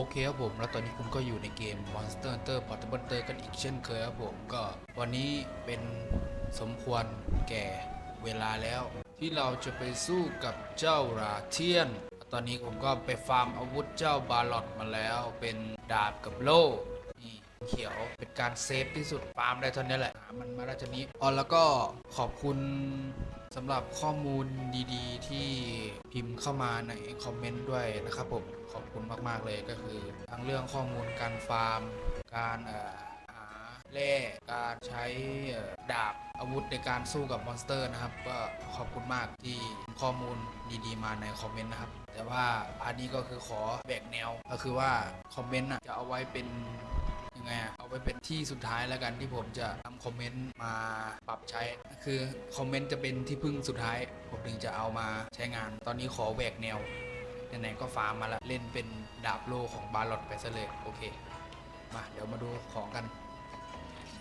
โอเคครับผม แล้วตอนนี้คุณก็อยู่ในเกม Monster Hunter Portable Hunter กันอีกเช่นเคยครับผมก็วันนี้เป็นสมควรแก่เวลาแล้ว ที่เราจะไปสู้กับเจ้าราเทียน ตอนนี้ผมก็ไปฟาร์มอาวุธเจ้าบาลอดมาแล้ว เป็นดาบกับโล่นี่เขียวเป็นการเซฟที่สุดฟาร์มได้เท่านี้แหละ มันมาได้เท่านี้อ๋อแล้วก็ขอบคุณ สำหรับข้อมูลดีๆ ที่พิมพ์เข้ามาในคอมเมนต์ด้วยนะครับผมขอบคุณมากๆเลยก็คือ ทั้งเรื่องข้อมูลการฟาร์ม การหาแร่การใช้ดาบอาวุธในการสู้กับมอนสเตอร์นะครับ ก็ขอบคุณมากที่ข้อมูลดีๆ มาในคอมเมนต์นะครับ แต่ว่าอันนี้ก็คือขอแบกแนวก็คือว่าคอมเมนต์จะเอาไว้เป็น ยังไงอะเอาไปเป็นที่สุดท้ายแล้วกันที่ผมจะนำคอมเมนต์มาปรับใช้ คือคอมเมนต์จะเป็นที่พึ่งสุดท้าย ผมถึงจะเอามาใช้งาน ตอนนี้ขอแหวกแนวไหนๆก็ฟาร์มมาล้วเล่นเป็นดาบโลของบาลอดไปซะเลยโอเคมาเดี๋ยวมาดูของกัน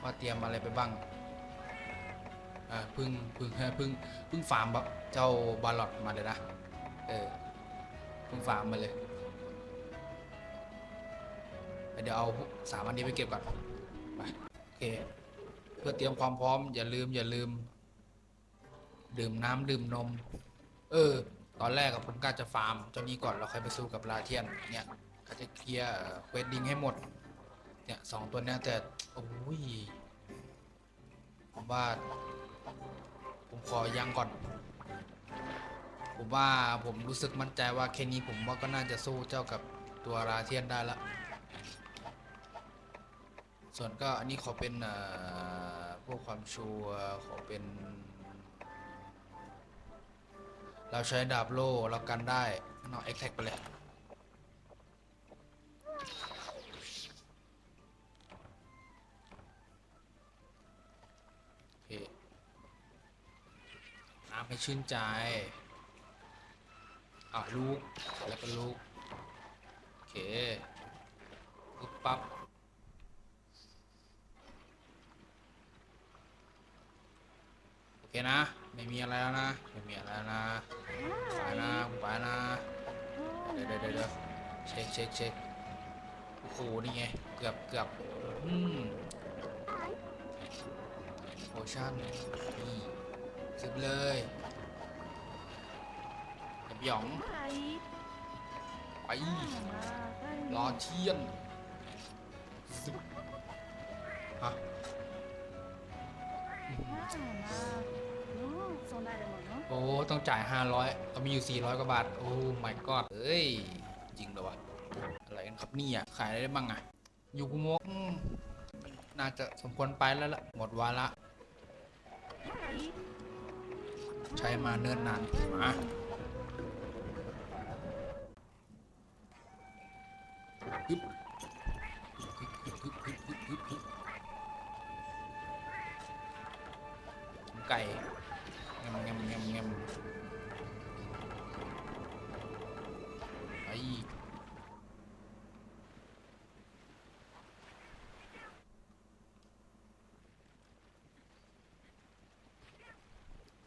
ว่าเตรียมอะไรไปบ้างอ่าพึ่งพึ่งพึ่งพึ่งฟาร์มแบบเจ้าบาลอดมาเลยนะเออพึ่งฟาร์มมาเลย เดี๋ยวเอาสามอันนี้ไปเก็บก่อนไปโอเค เพื่อเตรียมความพร้อมอย่าลืมอย่าลืม ดื่มน้ำดื่มนม เออ ตอนแรกกับผมก็จะฟาร์มเจ้านี้ก่อนแล้วค่อยไปสู้กับลาเทียนเนี่ยก็จะเคลียร์เควสดิ้งให้หมด เนี่ยสองตัวเนี้ยแต่โอ้ยผมว่าผมขอยังก่อน ผมว่าผมรู้สึกมั่นใจว่าแค่นี้ผมว่าก็น่าจะสู้เจ้ากับตัวราเทียนได้ละ ส่วนก็อันนี้ขอเป็นพวกความชัวร์ขอเป็น เราใช้ดาบโล่เรากันได้นอกเอ็กแท็กไปเลยโอเคน้ำให้ชื่นใจ อะลูก แล้วก็ลูก โอเค ปึ๊บปั๊บ โอ เคนะ ไม่มีอะไรแล้วนะ ไม่มีอะไรแล้วนะไปนะไปนะเดี๋ยวเดี๋ยวเดี๋ยวเดี๋ยวเช็คเช็คเช็คโอ้โหนี่ไง เกือบเกือบอืมโอชั่นนี่ซื้อไปเลยอย่าหยอง ไปรอเทียนซึบฮะ โอ้ ต้องจ่าย 500เอามีอยู่ 400 กว่าบาท โอ้ my god เอ้ย จริงเหรอวะ อะไรกันครับเนี่ย ขายอะไรได้บ้างอะยูกุโมกน่าจะสมควรไปแล้วล่ะ หมดวาระ ใช้มาเนิ่นนานมา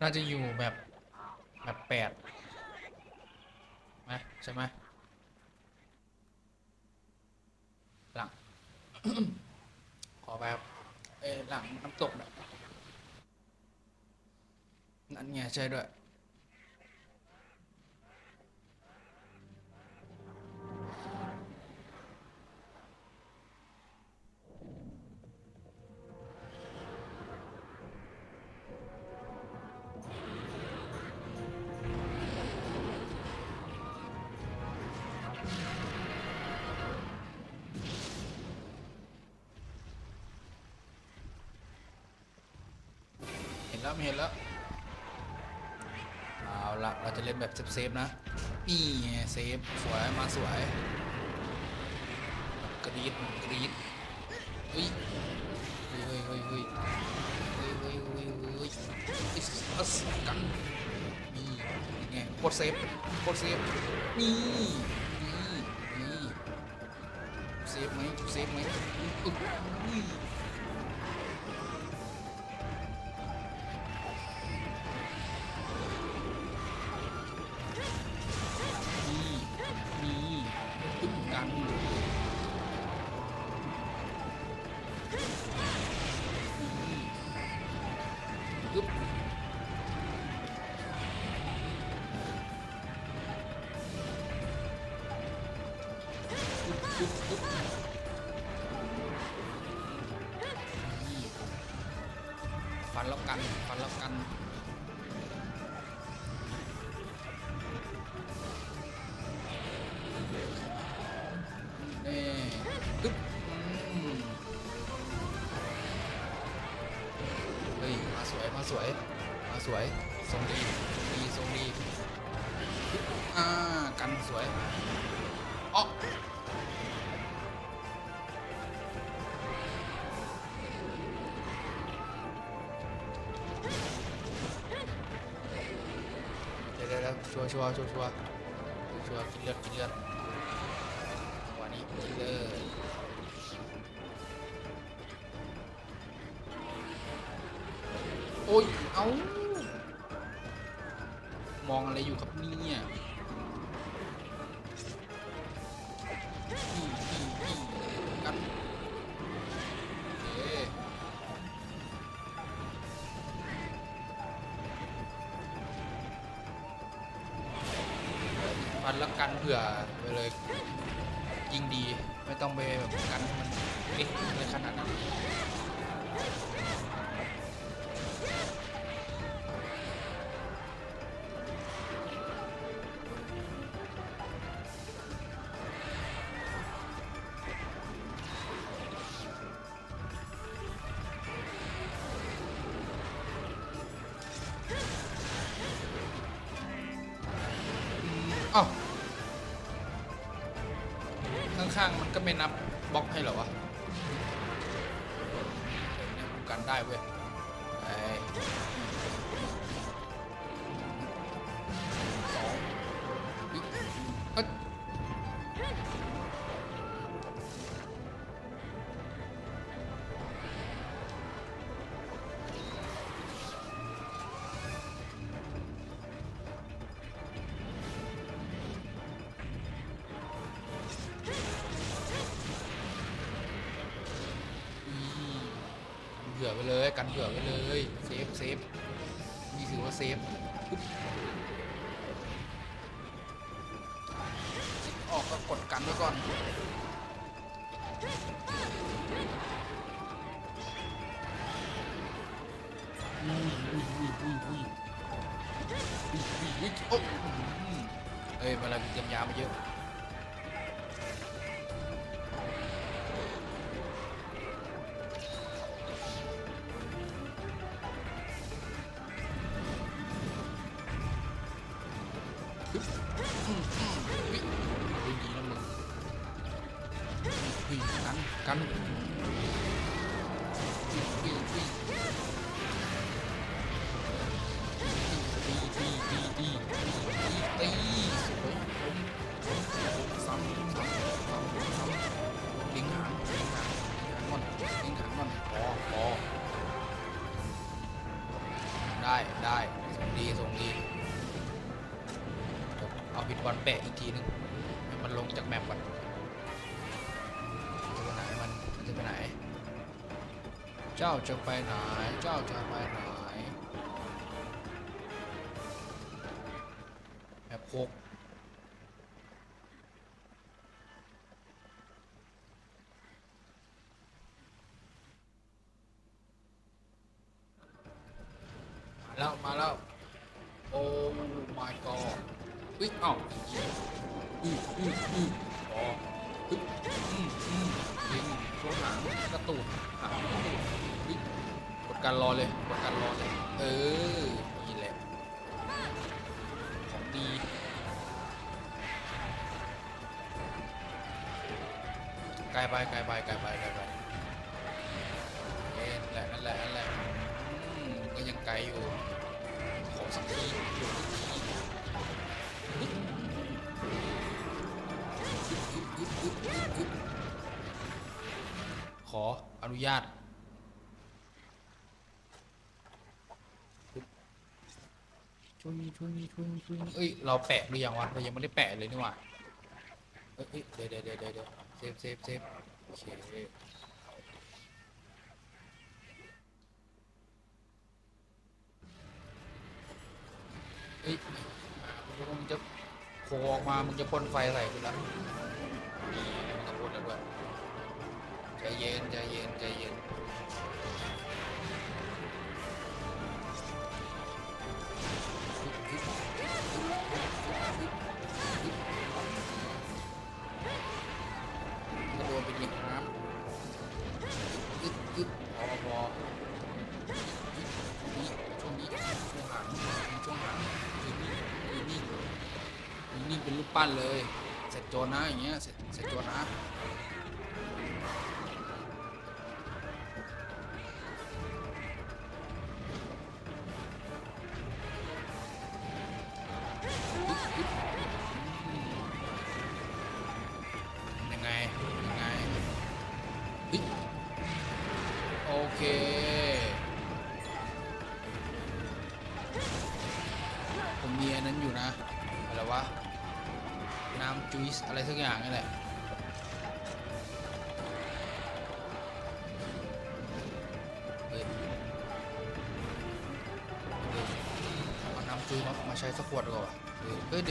น่าจะอยู่แบบแบบแปดไหมใช่ไหมหลัง ขอแบบเอหลังน้ำตกน่ะนั่นไงใช่ด้วย ละเราจะเล่นแบบเซฟๆนะ นี่ไงเซฟสวยมาสวย กรีดกรีดเฮ้ยเฮ้ยเฮ้ยเฮ้ยเฮ้ยเฮ้ยเฮ้ยเฮ้ยเฮ้ยอสอัสกันนี่ยังไงโคตรเซฟโคตรเซฟนี่นี่นี่เซฟไหมเซฟไหมอึ๊บ แล้วกันฟันแล้วกัน ร์ชัวร์ชัวร์ชัวร์ชัวร์กินเลือดกินเลือดวันนี้เลยโอ้ย เอา มองอะไรอยู่ครับเนี่ยนี่นี่นี่กัน เผื่อไปเลยยิงดี ไม่ต้องไปแบบกันมันเอ๊ะอะไรขนาดนั้น ได้เว้ยไกันเผื่อไปเลยเซฟเซฟนี่ถือว่าเซฟปุ๊บออกก็กดกันไว้ก่อนอุ้ยอุ้ยอุ้ยอุ้ยอุ้ยอุ้ยอุ้ยอุ้ยโอ้อืมเอ้ยมาแล้วเตรียมยามาเยอะ จ้าจะไปไหน เจ้าจะไปไหนแอปหก นุญาตช่วยช่วยช่วยช่วยเอ้ย เราแปะหรือยังวะ เรายังไม่ได้แปะเลยนี่หว่า เอ้ยเอ้ยเดี๋ยวเดี๋ยวเดี๋ยวเดี๋ยวเซฟเซฟเซฟโอเคเอ้ยมึงจะโผล่ออกมา มึงจะพ่นไฟใส่กูแล้วนี่มันก็พ่น จเย็นใจเย็นใจเย็นกระโดดไปดิครับอึ๊บอึ๊บพอพอนี่ช่วงนี้ช่วงหลังช่วงหลังอยู่นี่อยู่นี่อยู่นี่เป็นรูปปั้นเลย เสร็จโจรนะอย่างเงี้ยเสร็จเสร็จโจรนะ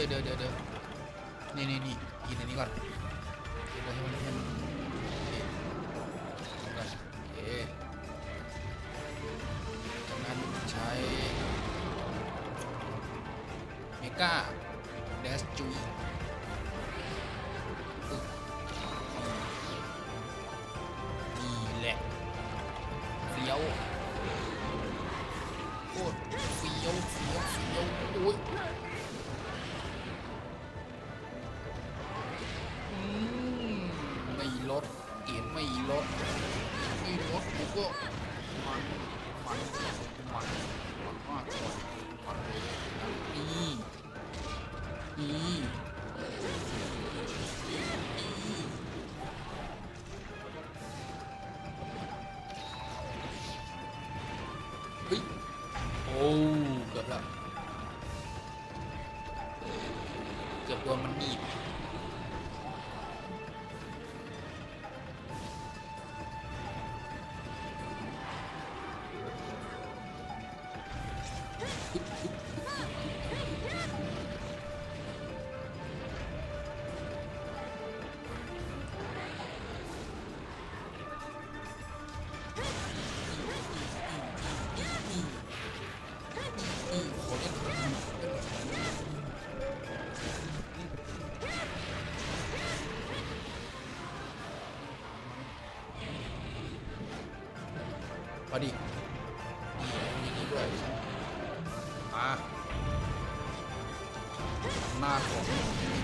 ดี๋ยวเดี๋ยวเดี๋ยวเดี๋ยวนี่นี่นี่กินอันนี้ก่อนกินเลยให้มันให้มันนี่กินก่อนโอเคจากนั้นใช้เมก้า โอ้เกือบแล้ว เกือบโดนมันหนีบ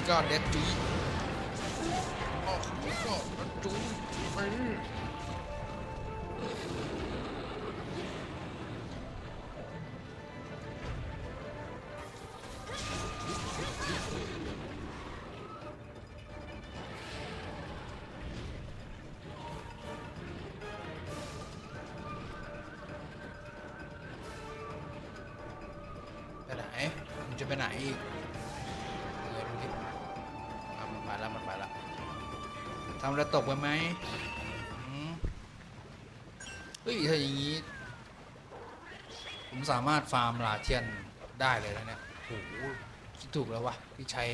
ก้าเด็ดจุ๊ยออกมิก้าเดดจุ๊ยไป เราตกไปไหมเฮ้ยถ้าอย่างนี้ ผมสามารถฟาร์มลาเทียนได้เลยแล้วเนี่ยโอ้โหคิดถูกแล้ววะที่ใช้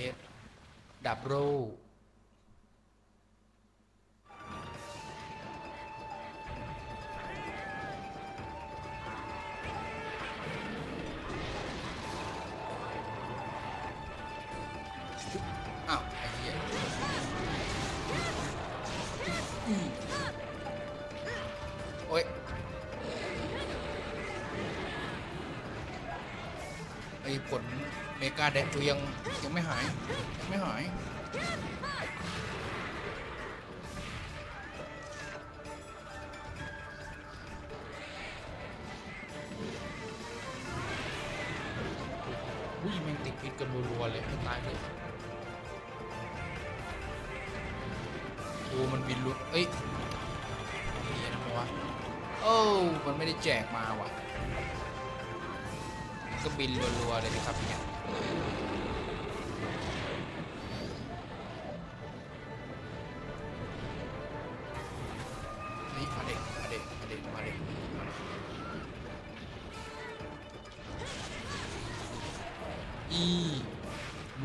ดับโร ไอ้ผลเมกาแดกจูยังยังไม่หายยังไม่หาย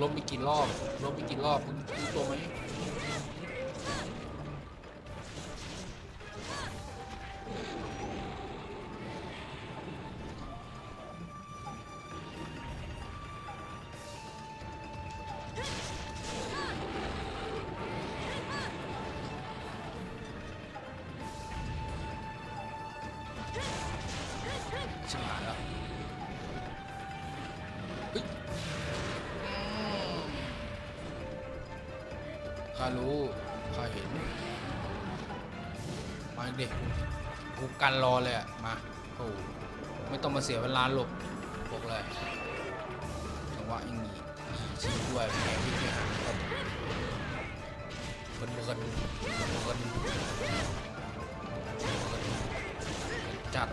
ล้มไปกี่รอบล้มไปกี่รอบคุณรู้ตัวไหม กันรอเลยอะมาโอ้ไม่ต้องมาเสียเวลาหลบบอกเลยจังหวะอย่างนี้ชี้ด้วยแข่งที่ไม่หาครับเบิร์นเบิร์นเบิร์นจัด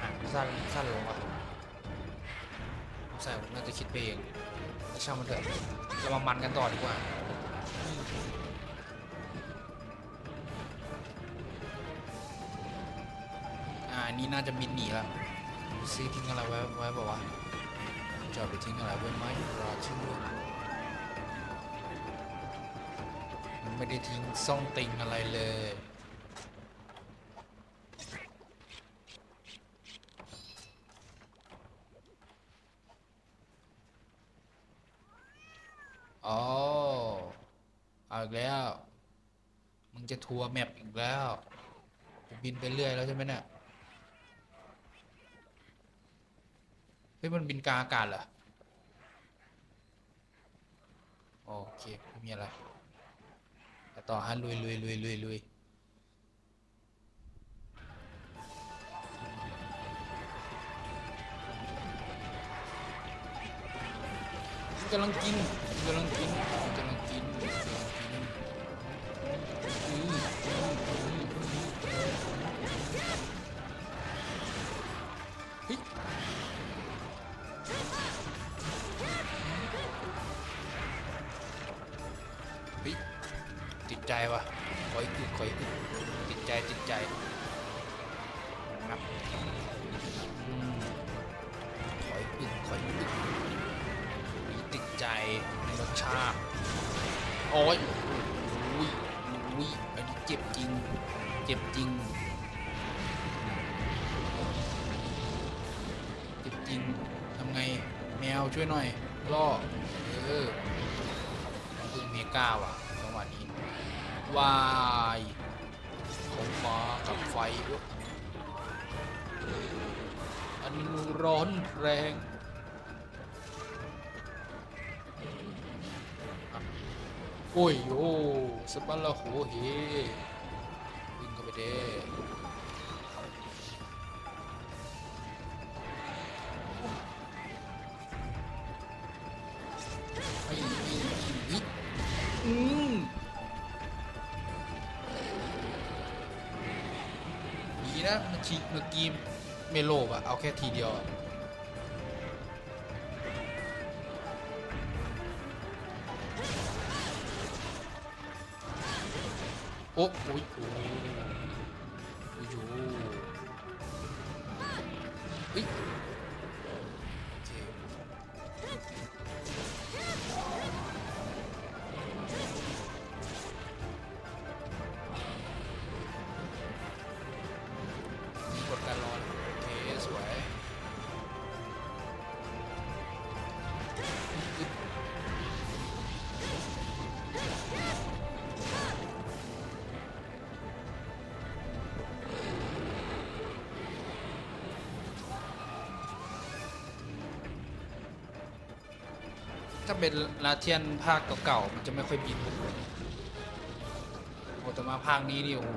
หางสั้นสั้นลงวะสงสัยผมน่าจะคิดไปเองแต่ช่างมันเถอะเรามามันกันต่อดีกว่าอ่าอันนี้น่าจะบินหนีล้วซื้อทิ้งอะไรไว้ไว้บอกว่าวะจะไปทิ้งอะไรไว้ไหมรอชื่อไม่ได้ทิ้งซ่องติงอะไรเลย อ๋อเอาอีกแล้ว มึง จะทัวร์แมปอีกแล้วบินไปเรื่อยแล้วใช่ไหมเนี่ยเฮ้ยมันบินกลางอากาศเหรอโอเคไม่มีอะไรแต่ต่อฮะลุยลุยลุยลุยลุยกำลังกินกำลังกิน ร้อนแรง โอ้ยโยสปันละโหเฮวิ่งเข้าไปเด้ ไม่โลภอะเอาแค่ทีเดียวโอ้โห ถ้าเป็นลาเทียนภาคเก่าๆมันจะไม่ค่อยบินโอ้แต่มาภาคนี้นี่โอ้โห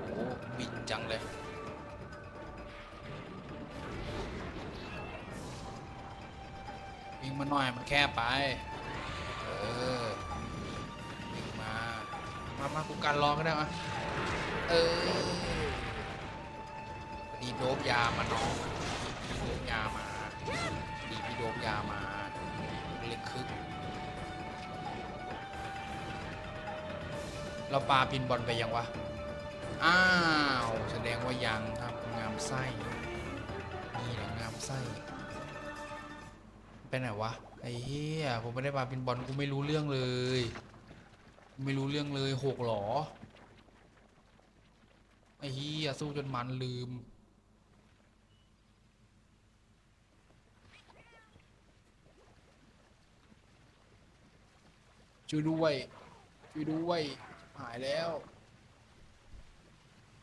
บินจังเลยวิ่งมาหน่อยมันแค่ไป เออวิ่งมา มามากูการรอก็ได้มะเออดีโดบยามาน้องดีโดบยามาดีพี่โดบยามาเล็กคึก เราปาพินบอลไปยังวะ อ้าว แสดงว่ายังครับงามไส้ นี่แหละงามไส้ไปไหนวะ ไอ้เหี้ย ผมไม่ได้ปาพินบอลกูไม่รู้เรื่องเลย ไม่รู้เรื่องเลยหกหรอ ไอ้เฮียสู้จนมันลืมช่วยด้วยช่วยด้วย หายแล้ว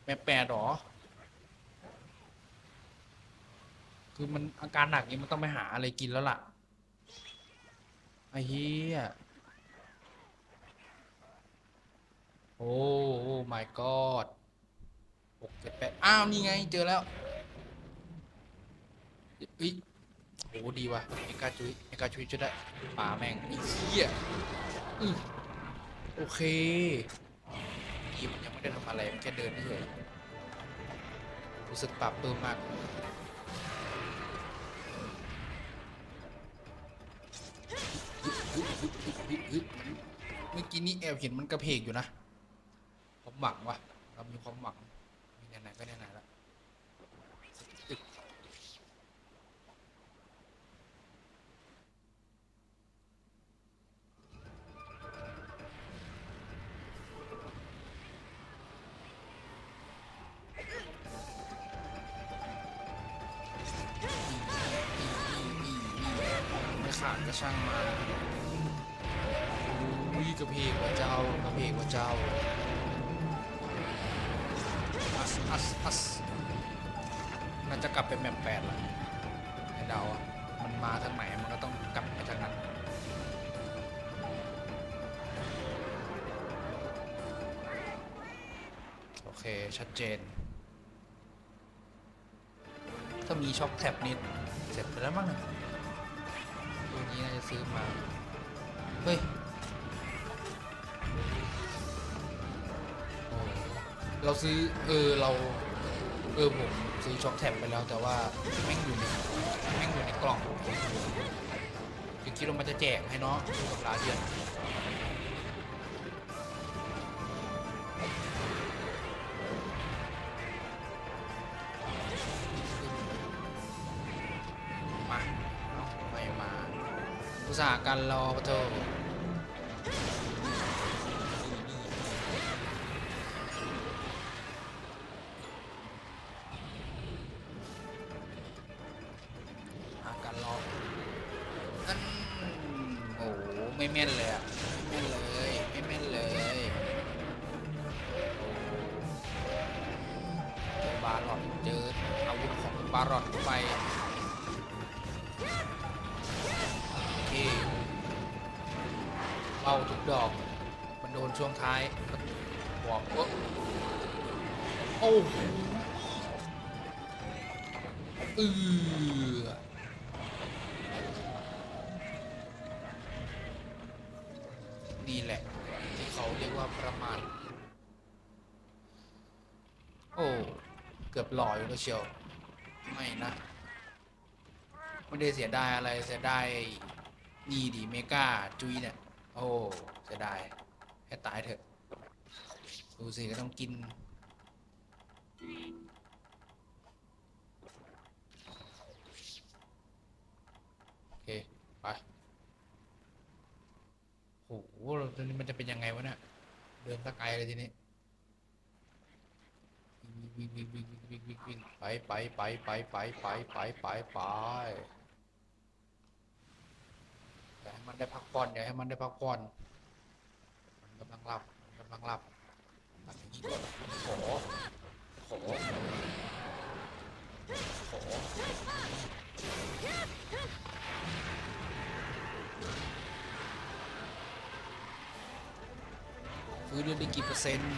แม่แปดหรอ คือมันอาการหนักนี้มันต้องไปหาอะไรกินแล้วล่ะ ไอ้เฮียโอ้โอ้ my god หกเจ็ดแปดอ้าว นี่ไง เจอแล้วเอ้ยโอ้ดีว่ะเอกาจุยเอกาจุยจะได้ป่าแม่งไอ้เหี้ยอือโอเคีมันยังไม่ได้ทำอะไรมันแค่เดินเฉยรู้สึกปรับเพิ่มมากเมื่อกี้นี้แอบเห็นมันกระเพกอยู่นะความหวังวะเรามีความหวังมีไหนๆก็ไหนๆ ก็ช่างมาอุ้ยกระเพกว่าเจ้ากระเพกว่าเจ้าอัสอัสอัสน่าจะกลับไปแมปแปดละไอ้เดาอะมันมาทางไหนมันก็ต้องกลับไปทางนั้นโอเค ชัดเจน ถ้ามีช็อคแท็บนี่เสร็จไปแล้วมั้ง นี้น่าจะซื้อมา เฮ้ย เราซื้อ เออ เรา เออ ผมซื้อช็อคแท็บไปแล้วแต่ว่าแม่งอยู่ในแม่งอยู่ในกล่อง คือคิดว่ามันจะแจกให้เนาะกับร้านเดียน ตส่าห์กันรอปะเถ บหล่ออยู่แล้วเชียว ไม่นะ ไม่ได้เสียดายอะไรเสียดายนี่ดิเมกาจุยเนี่ย โอ้เสียดายให้ตายเถอะ ดูสิก็ต้องกิน โอเค ไปโหตอนนี้มันจะเป็นยังไงวะเนี่ย เดินสกไกลเลยทีนี้ วิ่งวิ่งวิ่งวิ่งวิ่งวิ่งวิ่งไปไปไปไปไปไปไปไปไปอย่าให้มันได้พักผ่อนอย่าให้มันได้พักผ่อนมันกำลังหลับมันกำลังหลับตัดอย่างนี้ก่อนขอขอขอฟื้นเดือได้กี่เปอร์เซ็นต์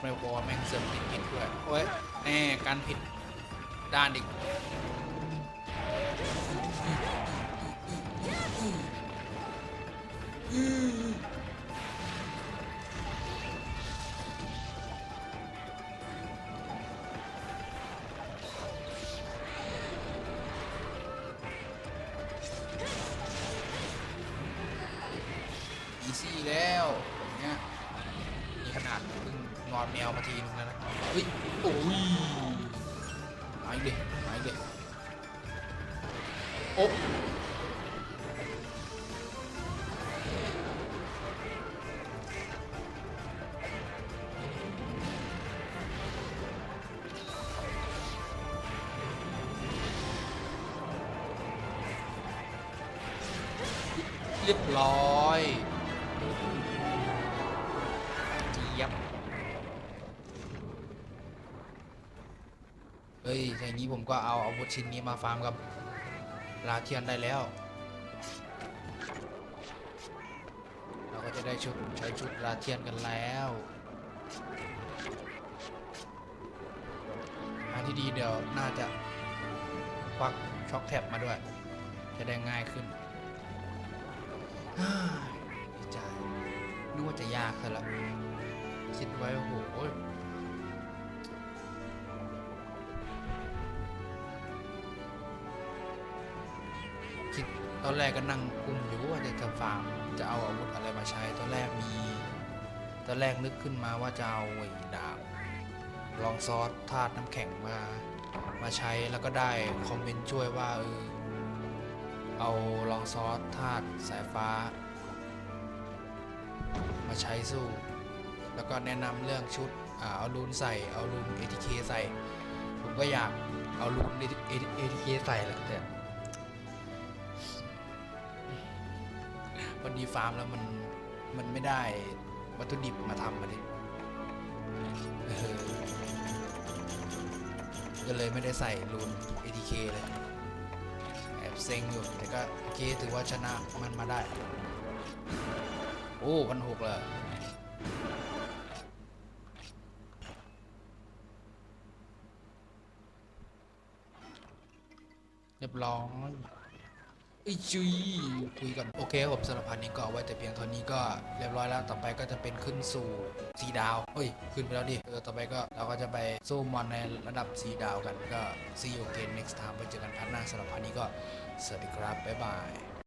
ไม่พอแม่งเสริมติดผิดด้วยโอ้ยแน่การผิดด้านอีก รียบร้อยเจี๊ยบเฮ้ยอย่างนี้ผมก็เอาอาวุธชิ้นนี้มาฟาร์มกับลาเทียนได้แล้ว เราก็จะได้ชุดใช้ชุดลาเทียนกันแล้วทางที่ดีเดี๋ยวน่าจะควักช็อคแท็บมาด้วย จะได้ง่ายขึ้น ฮ่าดีใจนึกว่าจะยากซะแล้วคิดไว้โอ้โหคิดตอนแรกก็นั่งกุมอยู่ว่าจะทำฟาร์มจะเอาอาวุธอะไรมาใช้ตอนแรกมี ตอนแรกนึกขึ้นมาว่าจะเอาไอ้ดาบลองซอสธาตุน้ำแข็งมา มาใช้แล้วก็ได้คอมเมนต์ช่วยว่าเออ เอาลองซอสธาตุสายฟ้า มาใช้สู้ แล้วก็แนะนำเรื่องชุดอเอารูนใส่เอารูน ATK ใส่ ผมก็อยากเอารูน ATK ใส่แหละแต่วันดีฟาร์มแล้วมันมันไม่ได้วัตถุดิบมาทำมาดิก็เลยไม่ได้ใส่รูน ATK เลย เซ็งอยู่แต่ก็โอเคถือว่าชนะมันมาได้ โอ้พันหกเลยเรียบร้อยไอยจุยคุยกันโอเคผมสำหรับพันนี้ก็เอาไว้แต่เพียงเท่านี้ก็เรียบร้อยแล้วต่อไปก็จะเป็นขึ้นสู่สีดาวเฮ้ยขึ้นไปแล้วดิเออต่อไปก็เราก็จะไปสู้มอนในระดับสีดาวกันก็ see you again next time ไปเจอกันพันหน้าสำหรับพันนี้ก็ สวัสดีครับ บ๊ายบาย